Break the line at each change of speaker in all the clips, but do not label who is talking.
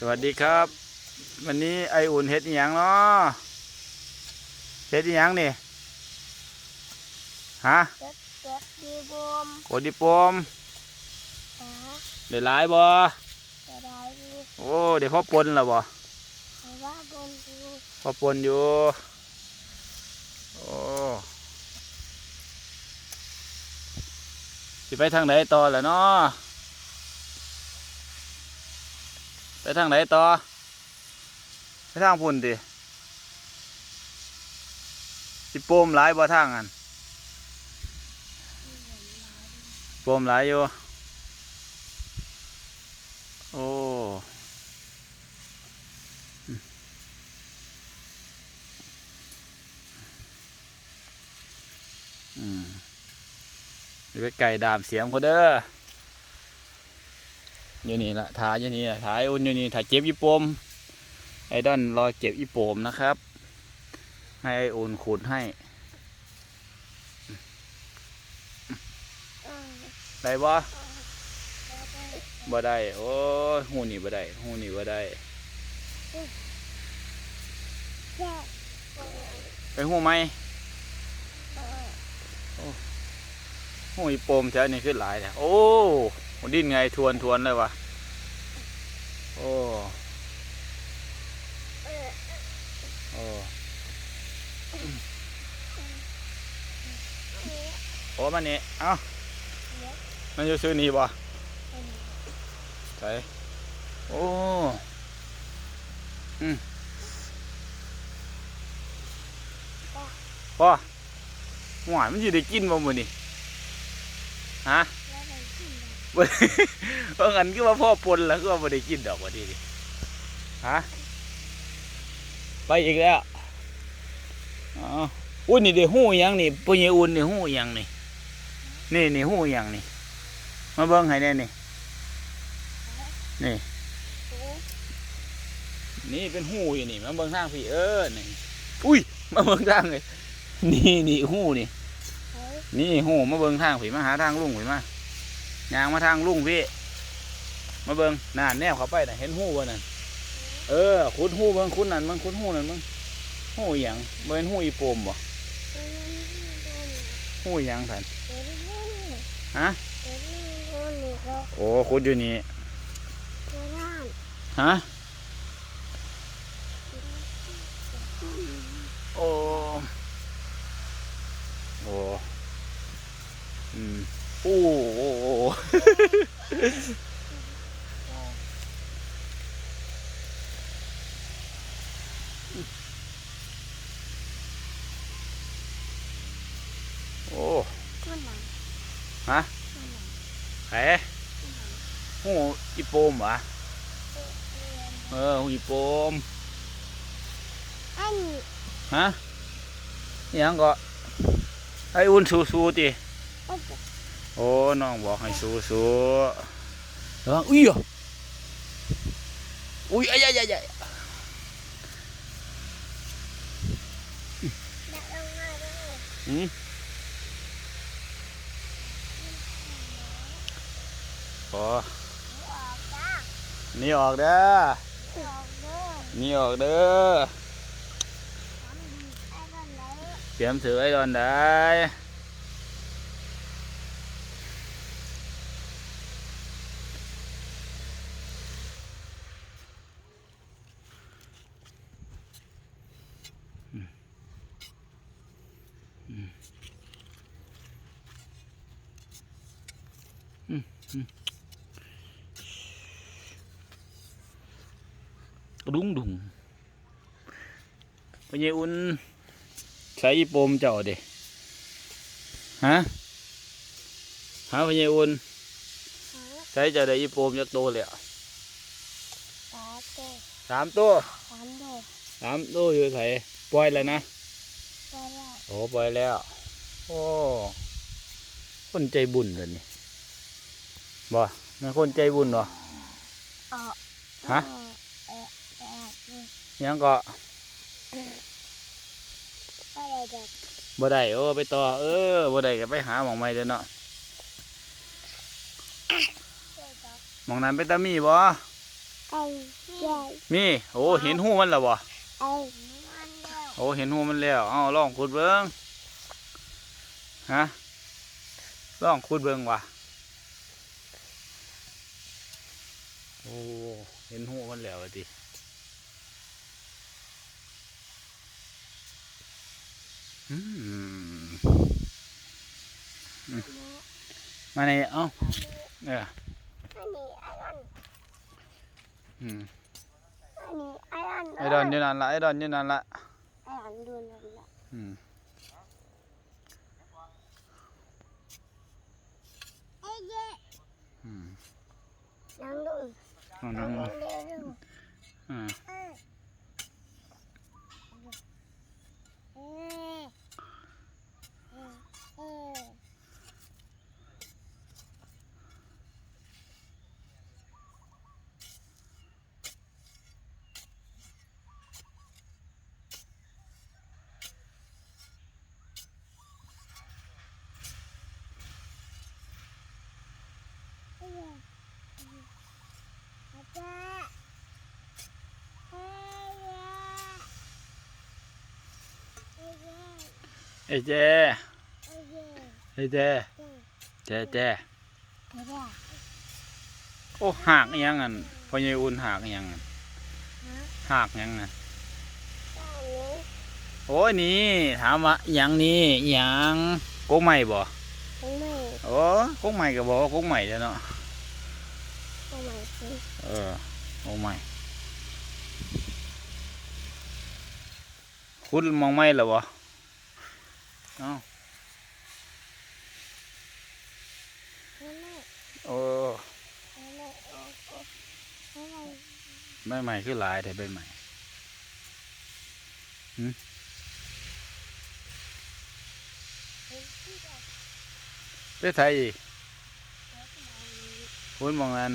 สวัสดีครับ วันนี้ไออุ่นเฮ็ดอหย่างเนาะเฮ็ดอหย่างนี่ฮะ
เจ็ดเจ็ดดีบวม
โกดิปม
หา
ได้หลายบ่
จะได้ดี
โอ้เดี๋ยวพ่อปนแล้วบ่
หรือว่าบนดู
พ่อปนอยู่โอ้สิไปทางไหนต่อล่ะเนาะ ไปทางไหนต่อ ไปทางพุ่นดิสิโปมหลายบ่ทางอันปมหลายอยู่ โอ้อืมอืมเดี๋ยวไปไก่ดามเสียงเขาเด้อ อยู่นี่ละถ่ายอยู่นี่ละถ่ายอุ่นอยู่นี่ถ่ายเจ็บอีโปมไอ้ดอนรอเจ็บอีโปมนะครับ ให้ไอ้อุ่นขุดให้ได้บ่บ่ได้โอ้ยหูนี่บ่ได้หูนี่บ่ได้ไปหูไหม
เออ
หูอีปมแถวนี้ขึ้นหลายเนี่ยโอ้ มันดิ้นไงทวนทวนเลยวะโอ้
เออ
โอ้โอ้มันนี่เอ้ามันอยู่ซื้อนี่บ่ใส่โอ้อืมพ่อหวานมันอยู่ได้กินบ่มื้อนี่ฮะ เพราะงั้นคือว่าพ่อปนแล้วคือว่าบ่ได้กินดอกว่าดีดิฮะไปอีกแล้วอ๋ออุ้ยนี่เด้หู้หยังนี่ปุญญอุ่นนี่หู้ยังนี่นี่นี่หู้ยังนี่มาเบิ่งให้แน่นี่นี่นี่เป็นหูอยู่นี่มาเบิ่งทางพี่เออนี่อุ้ยมาเบิ่งทางเลยนี่นี่หูนี่นี่หูมาเบิ่งทางพี่มาหาทางลุงพี่มา ยางมาทางลุงพี่ มาเบิงนานแนวเขาไปน่ะ เห็นหูบ่นั่นเออขุดหูเบิงขุดนั่นมึงขุดหูนั่นมึงหูอหย่างเบิ่นหูอีโปมบ่
เดี๋ยวนี่โดน
หูอหย่างท่าน
เดี๋ยวนี่โดน
ฮะ
เดี๋ยวนี่โดนนี่ก็
โอ้ขุดอยู่นี่
โดนน้
ฮะำ โอ้โอ้อืม โอ้โอ้โอ้โอ้
ขึ้นหลัง
ฮะ
ขึ้นหลัง
แหหูอีโปมวะ
เออ
เออหูอีโปม
อันนี้
ฮะอิหยังก็ไอ้อุ่นสู้สู้ๆติ
โอ้ย
โอ้น้องบอกให้สู้สู้ระวังอุ้ยอะอุ้ยอ้ยอ้ยอ้ยอ้ย
ดักลงมาด้วย
อืมโอ้
ออกจ้า
หนี่ออกเด้อ
ออกเด้อ
หนี่ออกเด้อ
ทำดีไอ้กันไหน
เตรียมถือไอ้ดอนได้ ดุ้งดุ้งพญาอุ่นใช้อีโปมเจ้าเด้ฮะหาพญาอุ่น
หา
ใช้เจ้าได้อีโปมจักโตเลยอะ
ตาเต้
สามตัว
สามเด้อ
สามตัวอยู่ไสปล่อยแล้วนะ
ไปแล้ว
โอ้ปล่อยแล้ว โอ้ คนใจบุญเลยนี่ บ่มันคนใจบุญเหรอ
เออ
ฮะ
เออเออเออ
ยังก็
ไปเลยเด็ก
บ่ได้โอ้ไปต่อ เออบ่ได้ก็ไปหาหมองใหม่เด้อเนาะ
เด็ก
หมองนั้นเป็นตามีบ่
เไอ้ใหญ่
มีโอ้เห็นหูมันแล้วบ่
ไอ้มันเดียว
โอ้เห็นหูมันแล้วเอาลองขุดเบิ้งฮะลองขุดเบิ้งว่ะ โอ้ เห็นหูมันแล้วอะดิอืมมาในเอ้าเออ
อันนี้ไอ้อัน
อืม
อันนี้ไอ้อัน
ไอดอนอยู่นั่นละไอดอนอยู่นั่นละ
ไอ้อันดูนั่นแหละ
อืม
ไอ้เย่
อืม
นั่งดู
เอา
นั่
นั่
ง
ง
ดู
ลง
เร็วดู
อ่า
เออเออเออเออ เอ้ยอาจารย์เอ้ยเอ้ย
ไอเจ
เอ้ย
ไอเจ
เอ้ย
เจเจ
เอ้ย
โอ้หากอิหยังอันพอใหญอุ่นหากอิหยังอัน
ฮะ
หากอิหยังอัน
ตอนนี้
โอ้ยนี่ถามว่าอิหยังนี่อิหยังกกใหม่บ่
ทำไม
โอ้กกใหม่ก็บอกว่ากกใหม่แล้วเนาะ
ทำไมสิ
เออโอ้ใหม่คุณมองไม่เหรอวะ เอ้า
ทำไม
โอ้
ทำไมโอ้โอ้ทำไม
ใบใหม่คือหลายแต่ใบใหม่
เอ้ยที่แบบ
ไปไทยอีก
เอ้ยทำไม
คุณมองนั้น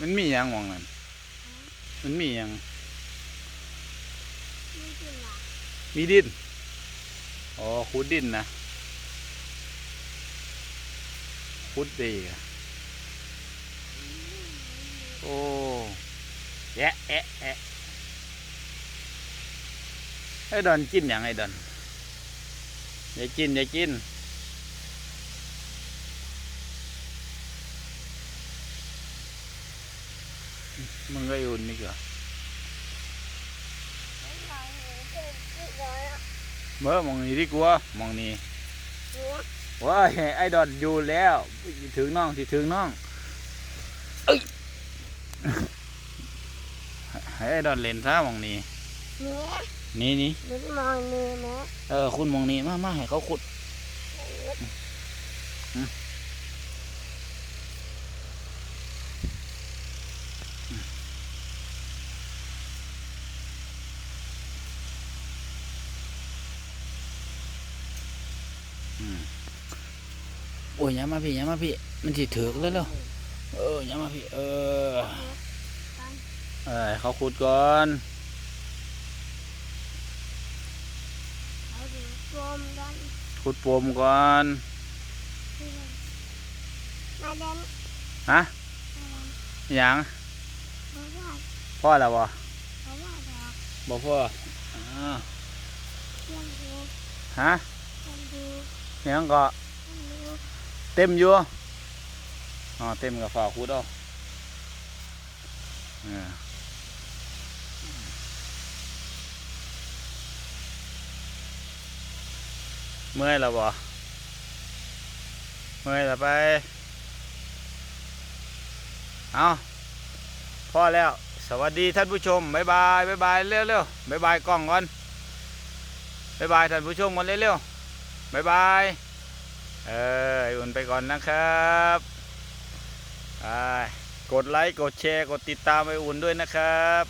มันมีหยังมองนั้นมันมีหยัง
ไม่กินหรอ
มีดิน อ๋อขุดดินนะขุดดีอะโอ้แอะแอะแอะไอ้ดอนกินอย่างไอ้ดอนอย่ากินอย่ากินมึงก็อุ่นนี่ก็
ไม่ทำหนูจะกินร้อยอะ
เมื่อมองนี้ดีกว่ามองนี้
หนู
ว้ายไอ้ดอนอยู่แล้วถึงน้องที่ถึงน้องเอ้ยให้ไอ้ดอนเล่นซะมองนี้
เนี่ย
นี่นี่
หนูมองนี่นะ
เออคุณมองนี้มามาให้เขาขุด โอ้ยอย่ามาพี่อย่ามาพี่ มันสิถือกแล้วเร็วเอออย่ามาพี่ เออเออให้เขาขุดก่อน
เอาดูรวมกัน
ขุดปมก่อน
มาเดิน
ฮะ
มาเดิน
หยัง
มาว่า
พ่อแล้วบ่
มาว่าดอก
บ่พ่ออ่า
เยี่ยมดู
ฮะ
เยั
งก็
เต็
มอยู่อ๋อเต็มกับฝากขุดเอาเออเมื่อยแล้วบ่เมื่อยแล้วไปเอาพอแล้ว สวัสดีท่านผู้ชมบ๊ายบายบ๊ายบายเร็วเร็วบ๊ายบายกล้องก่อนบ๊ายบายท่านผู้ชมก่อนเร็วเร็ว บายบาย เอออุ่นไปก่อนนะครับกดไลค์ กดแชร์ กดติดตามไออุ่นด้วยนะครับ